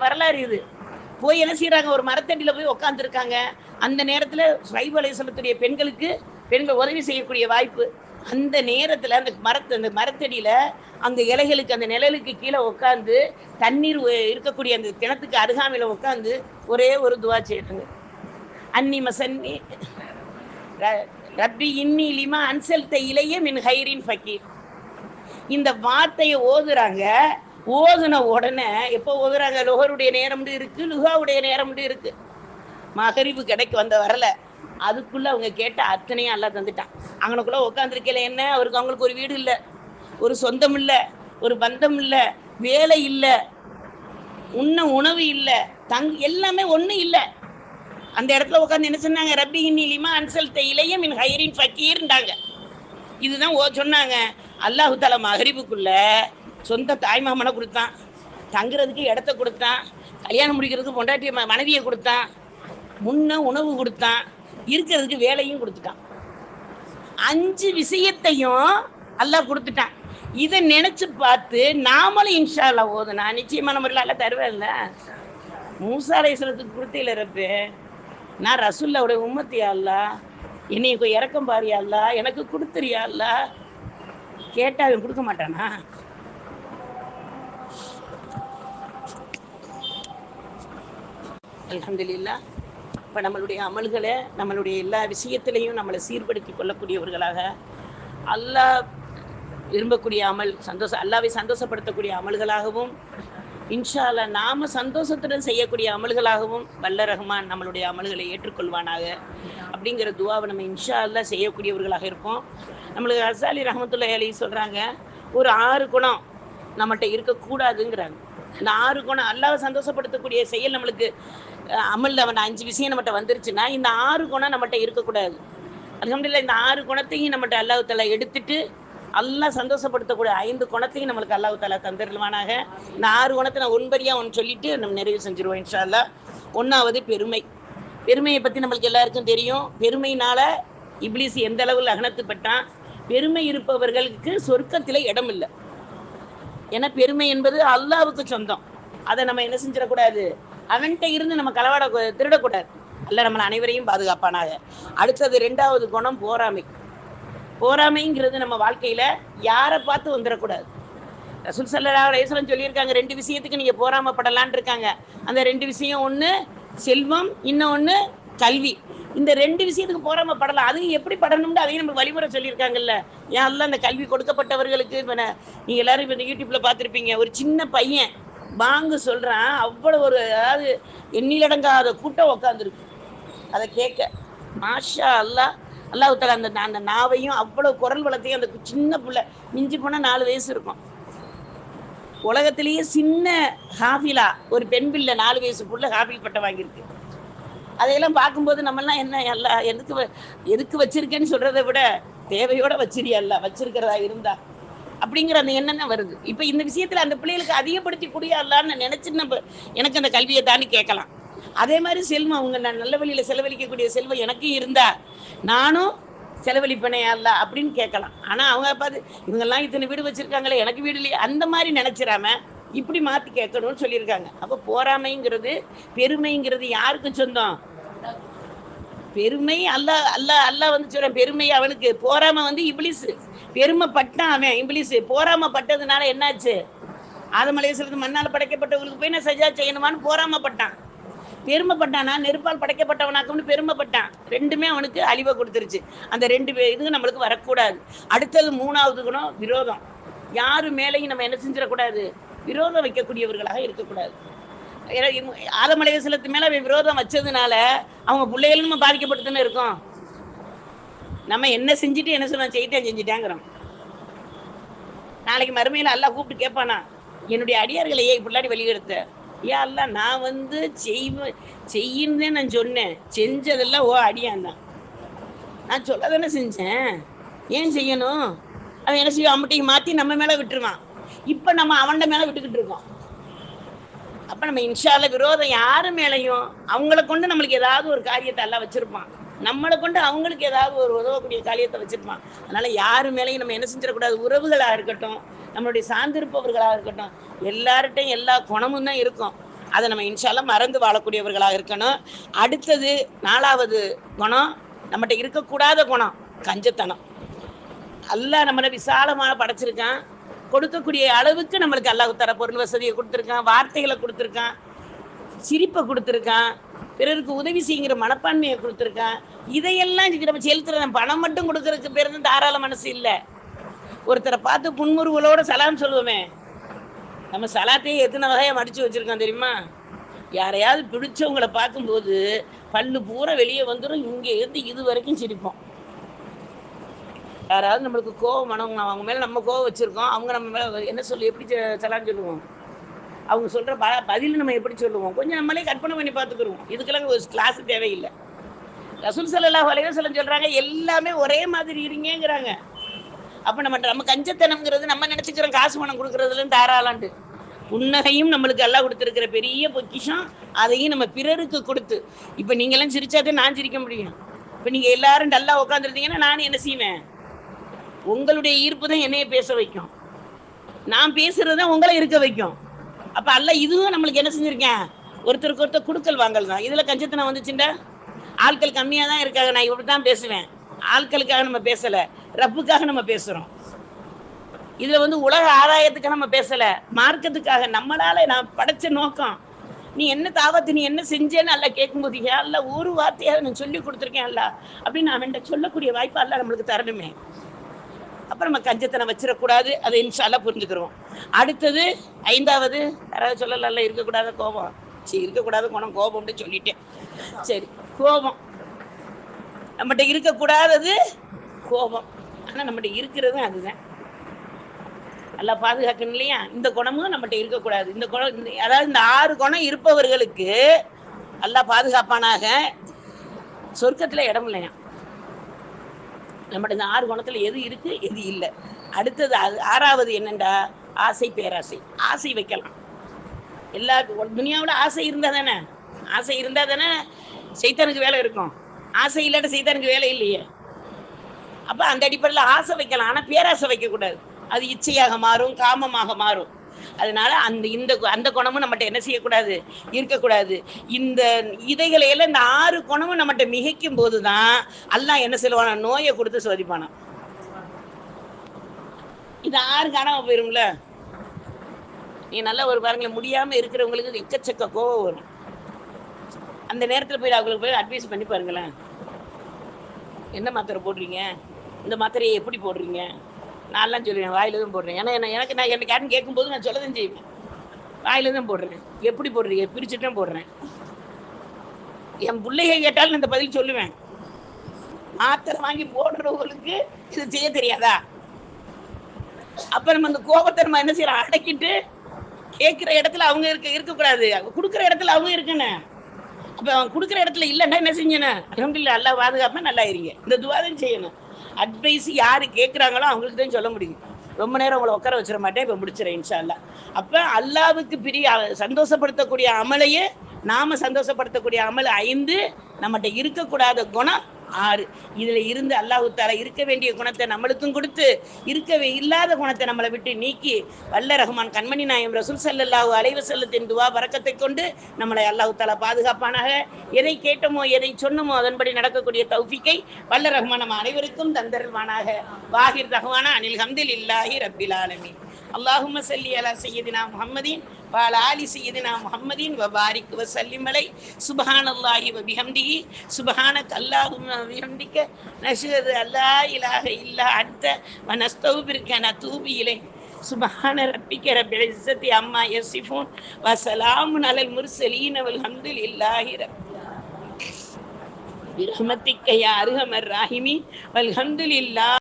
வரலாறு இது. போய் என்ன செய்யறாங்க ஒரு மரத்தடியில போய் உட்காந்துருக்காங்க அந்த நேரத்துல ஸ்வைப் அலைசலத்துடைய பெண்களுக்கு பெண்கள் உதவி செய்யக்கூடிய வாய்ப்பு. அந்த நேரத்துல அந்த மரத்து அந்த மரத்தடியில அந்த இலைகளுக்கு அந்த நிழலுக்கு கீழே உட்காந்து தண்ணீர் இருக்கக்கூடிய அந்த கிணத்துக்கு அருகாமையில உட்காந்து ஒரே ஒரு துவா செய்யறாங்க அன்னி மசன்னி ர- ரப்பி இன்னி லிமா அன்சல்த இலைய மின் ஹைரின் ஃபக்கீர் இந்த வார்த்தையை ஓதுறாங்க. ஓதுன உடனே எப்போ ஓதுறாங்க? லுகருடைய நேரம் இருக்கு? லுகாவுடைய நேரம் இருக்கு? மகரிப்பு கிடைக்கு வந்த வரல. அதுக்குள்ள அவங்க கேட்ட அத்தனையும் எல்லாம் தந்துட்டான். அங்கனக்குள்ள உட்காந்துருக்கல என்ன? அவருக்கு அவங்களுக்கு ஒரு வீடு இல்லை. ஒரு சொந்தம் இல்லை. ஒரு பந்தம் இல்லை. வேலை இல்லை. உண்ண உணவு இல்லை. தங் எல்லாமே ஒன்றும் இல்லை. அந்த இடத்துல உட்காந்து என்ன சொன்னாங்க? ரப்பி இன்னிலிமா அன்சல் இளைய மின் ஹைரின் ஃபக்கீர்ன்றாங்க. இதுதான் ஓ சொன்னாங்க. அல்லாஹு தாலா மகரிபுக்குள்ள சொந்த தாய்மாமனை கொடுத்தான். தங்குறதுக்கு இடத்த கொடுத்தான். கல்யாணம் முடிக்கிறதுக்கு பொண்டாட்டிய ம- மனைவியை கொடுத்தான். முன்ன உணவு கொடுத்தான். இருக்கிறதுக்கு வேலையும் கொடுத்துட்டான். அஞ்சு விஷயத்தையும் எல்லாம் கொடுத்துட்டான். இதை நினைச்சு பார்த்து நாமளும் இன்ஷா ஓதுனா நிச்சயமான முறையில் எல்லாம் தருவேன்ல. மூசா அலைசலத்துக்கு கொடுத்தீல ரப்பு. நான் ரசுல்லாவுடைய உம்மத்தியாள்லா என்னை இறக்கம் பாரியாள்லா எனக்கு கொடுத்துறியாள்லா கேட்டால் அவன் கொடுக்க மாட்டானா? அலமதுல்லா இப்போ நம்மளுடைய அமல்களை நம்மளுடைய எல்லா விஷயத்திலையும் நம்மளை சீர்படுத்தி கொள்ளக்கூடியவர்களாக அல்லாஹ் விரும்பக்கூடிய அமல் சந்தோஷம் அல்லாவை சந்தோஷப்படுத்தக்கூடிய அமல்களாகவும் இன்ஷா நாம சந்தோஷத்துடன் செய்யக்கூடிய அமல்களாகவும் வல்ல ரஹ்மான் நம்மளுடைய அமல்களை ஏற்றுக்கொள்வானாக. அப்படிங்கிற துவாவை நம்ம இன்ஷா அல்லா செய்யக்கூடியவர்களாக இருப்போம் நம்மளுக்கு அசாலி ரஹமத்துல்லா அலி சொல்கிறாங்க ஒரு ஆறு குணம் நம்மகிட்ட இருக்கக்கூடாதுங்கிறாங்க. இந்த ஆறு குணம் அல்லாவை சந்தோஷப்படுத்தக்கூடிய செயல் நம்மளுக்கு அமல் அமல்ல அவன் அஞ்சு விஷயம் நம்மகிட்ட வந்துருச்சுன்னா இந்த ஆறு குணம் நம்மகிட்ட இருக்கக்கூடாது. அல்ஹம்துலில்லாஹ் இந்த ஆறு குணத்தையும் நம்மகிட்ட அல்லாஹ் தலா எடுத்துட்டு எல்லாம் சந்தோஷப்படுத்தக்கூடிய ஐந்து குணத்தையும் நம்மளுக்கு அல்லாஹ் தலா தந்துருவானாக. இந்த ஆறு குணத்தை நான் ஒன்பரியா ஒன்று சொல்லிட்டு நம்ம நிறைவு செஞ்சிருவோம் இன்ஷா ஒன்றாவது பெருமை. பெருமையை பற்றி நம்மளுக்கு எல்லாருக்கும் தெரியும். பெருமையினால இப்லீஸ் எந்த அளவில் அகனத்துப்பட்டான் பெருமை இருப்பவர்களுக்கு சொர்க்கத்தில் இடம் இல்லை ஏன்னா பெருமை என்பது அல்லாவுக்கு சொந்தம். அதை நம்ம என்ன செஞ்சிடக்கூடாது? அவன்கிட்ட இருந்து நம்ம களவாட திருடக்கூடாது. அல்ல நம்மளை அனைவரையும் பாதுகாப்பானாக. அடுத்தது ரெண்டாவது குணம் போராமை. போராமைங்கிறது நம்ம வாழ்க்கையில யாரை பார்த்து வந்துடக்கூடாது. ரசூல் சல்லா சொல்லியிருக்காங்க ரெண்டு விஷயத்துக்கு நீங்க போராமப்படலான் இருக்காங்க. அந்த ரெண்டு விஷயம் ஒன்று செல்வம் இன்னொன்று கல்வி. இந்த ரெண்டு விஷயத்துக்கு போராமப்படலாம். அது எப்படி படணும்னு அதையும் நம்ம வழிமுறை சொல்லியிருக்காங்கல்ல. ஏன் எல்லாம் அந்த கல்வி கொடுக்கப்பட்டவர்களுக்கு இப்போ நீங்கள் எல்லாரும் இப்போ இந்த யூடியூப்ல பார்த்துருப்பீங்க. ஒரு சின்ன பையன் பாங்கு சொல்றான். அவ்வளவு ஒரு அதாவது எண்ணிலடங்காத கூட்டம் உக்காந்துருக்கு. அதை கேட்க மாஷா அல்லாஹ் அல்லாஹ் தஆலா அந்த அந்த நாவையும் அவ்வளவு குரல் வளத்தையும் அந்த சின்ன பிள்ளை மிஞ்சி போனா நாலு வயசு இருக்கும். உலகத்திலேயே சின்ன ஹாஃபிலா ஒரு பெண் பிள்ளை நாலு வயசு புள்ள ஹாஃபில் பட்டம் வாங்கியிருக்கு. அதையெல்லாம் பார்க்கும்போது நம்மெல்லாம் என்ன எல்லாம் எதுக்கு வ- எதுக்கு வச்சிருக்கேன்னு சொல்றதை விட தேவையோட வச்சிருக்கல வச்சிருக்கிறதா இருந்தா. அப்படிங்கிற அந்த எண்ணம் தான் வருது. இப்போ இந்த விஷயத்துல அந்த பிள்ளைகளுக்கு அதிகப்படுத்தி குடியாடலான்னு நினைச்சு நம்ம எனக்கு அந்த கல்வியை தாண்டி கேட்கலாம். அதே மாதிரி செல்வம் அவங்க நான் நல்ல வழியில செலவழிக்கக்கூடிய செல்வம் எனக்கு இருந்தா நானும் செலவழிப்பனே அல்ல அப்படின்னு கேட்கலாம். ஆனால் அவங்க பார்த்து இவங்கெல்லாம் இத்தனை வீடு வச்சிருக்காங்களே எனக்கு வீடு இல்லையே. அந்த மாதிரி நினைச்சிடாம இப்படி மாற்றி கேட்கணும்னு சொல்லியிருக்காங்க. அப்போ போராமைங்கிறது பெருமைங்கிறது யாருக்கு சொந்தம்? பெருமை அல்ல அல்ல அல்ல வந்து சொல்றேன் பெருமை அவனுக்கு. போராம வந்து இப்ளிஸ் பெருமைப்பட்டான் அவன் இப்ளிஸ் போராமப்பட்டதுனால என்னாச்சு? ஆதமலையசுறது மண்ணால் படைக்கப்பட்டவங்களுக்கு போய் நான் சஜா செய்யணுமான்னு போராமப்பட்டான் பெருமைப்பட்டானா? நெருப்பால் படைக்கப்பட்டவனாக்கும்னு பெருமைப்பட்டான். ரெண்டுமே அவனுக்கு அழிவை கொடுத்துருச்சு. அந்த ரெண்டு பே- இதுவும் நம்மளுக்கு வரக்கூடாது. அடுத்தது மூணாவது குணம் விரோதம். யாரு மேலேயும் நம்ம என்ன செஞ்சிடக்கூடாது? விரோதம் வைக்கக்கூடியவர்களாக இருக்கக்கூடாது. ஏன்னா இவங்க- மேல அவன் விரோதம் வச்சதுனால அவங்க பிள்ளைகளும் நம்ம பாதிக்கப்பட்டுதானே இருக்கோம். நம்ம என்ன செஞ்சுட்டு என்ன சொல்ல செய்யிட்டேன் செஞ்சுட்டேங்கிறோம். நாளைக்கு மறுமையில எல்லாம் கூப்பிட்டு கேட்பானா என்னுடைய அடியார்களை ஏன் இப்படிலாடி வெளியெடுத்த ஏன் அல்ல நான் வந்து செய்வேன் செய்யுன்னே நான் சொன்னேன். செஞ்சதெல்லாம் ஓ அடியான் தான். நான் சொல்ல தானே செஞ்சேன். ஏன் செய்யணும்? அவன் என்ன செய்வான்? அம்மட்டையும் மாற்றி நம்ம மேலே விட்டுருவான். இப்போ நம்ம அவன்ட மேலே விட்டுக்கிட்டு இருக்கோம். அப்போ நம்ம இன்ஷால்ல விரோதம் யாரு மேலேயும் அவங்கள கொண்டு நம்மளுக்கு ஏதாவது ஒரு காரியத்தை எல்லாம் வச்சிருப்பான். நம்மளை கொண்டு அவங்களுக்கு ஏதாவது ஒரு உதவக்கூடிய காரியத்தை வச்சிருப்பான். அதனால யாரு மேலேயும் நம்ம என்ன செஞ்சிடக்கூடாது? உறவுகளாக இருக்கட்டும் நம்மளுடைய சார்ந்திருப்பவர்களாக இருக்கட்டும் எல்லார்ட்டையும் எல்லா குணமும் தான் இருக்கும். அதை நம்ம இன்ஷால்லாம் மறந்து வாழக்கூடியவர்களாக இருக்கணும். அடுத்தது நாலாவது குணம் நம்மகிட்ட இருக்கக்கூடாத குணம் கஞ்சத்தனம். அல்லாஹ் நம்மளை விசாலமாக படைச்சிருக்கான். கொடுக்கக்கூடிய அளவுக்கு நம்மளுக்கு அல்லாஹு தர பொருள் வசதியை கொடுத்துருக்கான் வார்த்தைகளை கொடுத்துருக்கான் சிரிப்பை கொடுத்துருக்கான் பிறருக்கு உதவி செய்யுங்கிற மனப்பான்மையை கொடுத்துருக்கான். இதையெல்லாம் நம்ம செலுத்துற பணம் மட்டும் கொடுக்கறதுக்கு பேர் வந்து தாராள மனசு இல்லை. ஒருத்தரை பார்த்து புன்முறுவலோட சலாம் சொல்லுவோமே. நம்ம சலாத்தையே எத்தனை வகையாக மடிச்சு வச்சுருக்கோம் தெரியுமா? யாரையாவது பிடிச்சவங்கள பார்க்கும்போது பல்லு பூரா வெளியே வந்துடும் இங்கே இருந்து இது வரைக்கும் சிரிப்போம். யாராவது நம்மளுக்கு கோவம் வணங்க அவங்க மேலே நம்ம கோவம் வச்சுருக்கோம் அவங்க நம்ம மேலே என்ன சொல்லி எப்படி சலான்னு சொல்லுவோம்? அவங்க சொல்கிற ப பதில் நம்ம எப்படி சொல்லுவோம்? கொஞ்சம் நம்மளே கற்பனை பண்ணி பார்த்துக்குருவோம். இதுக்கெல்லாம் ஒரு கிளாஸ் தேவையில்லை. ரசூல் சல்லல்லாஹு அலைஹி வஸல்லம் சொல்கிறாங்க எல்லாமே ஒரே மாதிரி இருங்கிறாங்க அப்போ நம்ம நம்ம கஞ்சத்தனம்ங்கிறது நம்ம நினச்சிக்கிறோம் காசு பணம் கொடுக்குறதுலன்னு தாராளான்ட்டு புன்னகையும் நம்மளுக்கு எல்லாம் கொடுத்துருக்கிற பெரிய பொக்கிஷம் அதையும் நம்ம பிறருக்கு கொடுத்து. இப்போ நீங்களாம் சிரிச்சாதே நான் சிரிக்க முடியும். இப்போ நீங்கள் எல்லாரும் டல்லாக உட்காந்துருந்தீங்கன்னா நான் என்ன செய்வேன்? உங்களுடைய ஈர்ப்பு தான் என்னைய பேச வைக்கும். நான் பேசுறது தான் உங்களை இருக்க வைக்கும். அப்போ அல்ல இதுவும் நம்மளுக்கு என்ன செஞ்சிருக்கேன்? ஒருத்தருக்கு ஒருத்தர் குடுக்கல் வாங்கல் தான். இதுல கஞ்சத்தனம் வந்துச்சுண்டா? ஆட்கள் கம்மியாக தான் இருக்காங்க நான் இப்படி தான் பேசுவேன். ஆட்களுக்காக நம்ம பேசலை ரப்புக்காக நம்ம பேசுகிறோம் இதில் வந்து உலக ஆதாயத்துக்காக நம்ம பேசலை மார்க்கத்துக்காக. நம்மளால நான் படைச்ச நோக்கம். நீ என்ன தாவத்து நீ என்ன செஞ்சேன்னு அல்ல கேட்கும்போது ஏன் அல்ல ஒரு வார்த்தையாவது நான் சொல்லி கொடுத்துருக்கேன் அல்ல. அப்படின்னு அவன்கிட்ட சொல்லக்கூடிய வாய்ப்பு அல்ல நம்மளுக்கு தரணுமே. அப்புறம் நம்ம கஞ்சத்தனம் வச்சிடக்கூடாது அதை இன்ஷால்லா புரிஞ்சுக்கிறோம் அடுத்தது ஐந்தாவது யாராவது சொல்லல இருக்கக்கூடாத கோபம். சரி இருக்கக்கூடாத குணம் கோபம்னு சொல்லிட்டேன். சரி கோபம். நம்மகிட்ட இருக்கக்கூடாதது கோபம். ஆனால் நம்மகிட்ட இருக்கிறதும் அதுதான். நல்லா பாதுகாக்கணும் இல்லையா? இந்த குணமும் நம்மகிட்ட இருக்கக்கூடாது. இந்த குணம் இந்த- அதாவது இந்த ஆறு குணம் இருப்பவர்களுக்கு நல்லா பாதுகாப்பானாக சொர்க்கத்தில் இடம் இல்லையா? நம்மளோட இந்த ஆறு குணத்தில் எது இருக்கு எது இல்லை. அடுத்தது அது ஆறாவது என்னண்டா? ஆசை பேராசை. ஆசை வைக்கலாம். எல்லா துனியாவில் ஆசை இருந்தால் தானே? ஆசை இருந்தால் தானே சைத்தானுக்கு வேலை இருக்கும். ஆசை இல்லாட்ட சைத்தானுக்கு வேலை இல்லையே. அப்போ அந்த அடிப்படையில் ஆசை வைக்கலாம். ஆனால் பேராசை வைக்கக்கூடாது. அது இச்சையாக மாறும் காமமாக மாறும். அதனால அந்த இந்த அந்த குணமும் நம்மகிட்ட என்ன செய்யக்கூடாது? இருக்கக்கூடாது. இந்த இதைகளை எல்லாம் இந்த ஆறு குணமும் நம்மகிட்ட மிகைக்கும் போது தான் எல்லாம் என்ன சொல்லுவானா? நோயை கொடுத்து சோதிப்பானா? இது ஆறு காணாம போயிரும்ல? நீ நல்லா ஒரு பாருங்களேன் முடியாம இருக்கிறவங்களுக்கு எக்கச்சக்க கோவம் வரும். அந்த நேரத்தில் போய் அவங்களுக்கு போய் அட்வைஸ் பண்ணி பாருங்களேன். என்ன மாத்திரை போடுறீங்க? இந்த மாத்திரையை எப்படி போடுறீங்க? நான்லாம் சொல்லுவேன் வாயில தான் போடுறேன். ஏன்னா என்ன- எனக்கு நான் எனக்கு யாரும் கேட்கும்போது நான் சொல்லதான் செய்வேன். வாயில தான் போடுறேன். எப்படி போடுறீங்க? பிரிச்சுட்டு தான் போடுறேன். என் பிள்ளைக கேட்டாலும் நான் இந்த பதில் சொல்லுவேன். மாத்திரை வாங்கி போடுறவங்களுக்கு இது செய்ய தெரியாதா? அப்ப நம்ம அந்த கோபத்தை நம்ம என்ன செய்யறோம்? அடக்கிட்டு கேட்கிற இடத்துல அவங்க இருக்க இருக்கக்கூடாது. அவங்க கொடுக்குற இடத்துல அவங்க இருக்குன்னு அப்ப அவன் கொடுக்குற இடத்துல இல்லைன்னா என்ன செஞ்சணும் அலமதுல்ல நல்லா பாதுகாப்பா நல்லா இருங்க இந்த துவாதம் செய்யணும். அட்வைஸ் யாரு கேட்குறாங்களோ அவங்களுக்கு தான் சொல்ல முடியும். ரொம்ப நேரம் உங்களை உட்கார வச்சிட மாட்டேன் இப்போ முடிச்சிடறேன் இன்ஷா அல்லாஹ் அப்ப அல்லாவுக்கு பிரிய சந்தோஷப்படுத்தக்கூடிய அமலையே நாம சந்தோஷப்படுத்தக்கூடிய அமல் ஐந்து நம்மகிட்ட இருக்கக்கூடாத குணம் ஆறு. இதுல இருந்து அல்லாஹு தாலா இருக்க வேண்டிய குணத்தை நம்மளுக்கும் கொடுத்து இருக்கவே இல்லாத குணத்தை நம்மளை விட்டு நீக்கி வல்ல ரஹ்மான் கண்மணி நாயம் ரசூல் சல்லாஹூ அலைவு செல்லத்தின் துவா பறக்கத்தை கொண்டு நம்மளை அல்லாஹு தாலா பாதுகாப்பானாக. எதை கேட்டோமோ எதை சொன்னோமோ அதன்படி நடக்கக்கூடிய தௌஃபிக்கை வல்ல ரஹ்மான் நம்ம அனைவருக்கும் தந்தருவானாக வாகிர் ரஹ்மானா அனில் ஹம்தில் இல்லாஹி ரப்பில் ஆலமீன் اللهم صل على سيدنا محمد وعلى آل سيدنا محمد وبارك وسلم عليه سبحان الله وبحمده سبحانك اللهم وبحمدك نشهد أن لا إله إلا أنت ونستغفرك ونتوب إليك سبحان ربك رب العزة عما يصفون وسلام على المرسلين والحمد لله رب برحمتك يا أرحم الراحمين والحمد لله